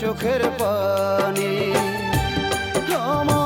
চোখের পানি। আমার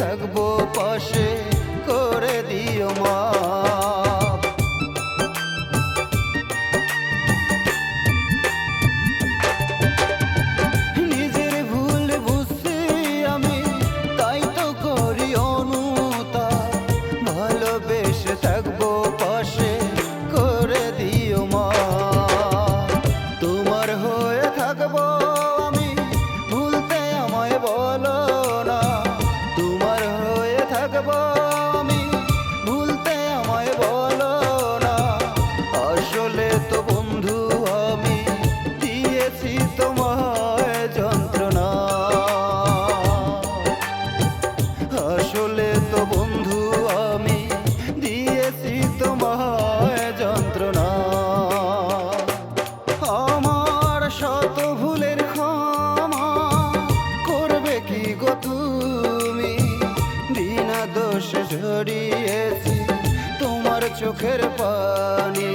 থাকবো হারিয়েছি তোমার চোখের পানি।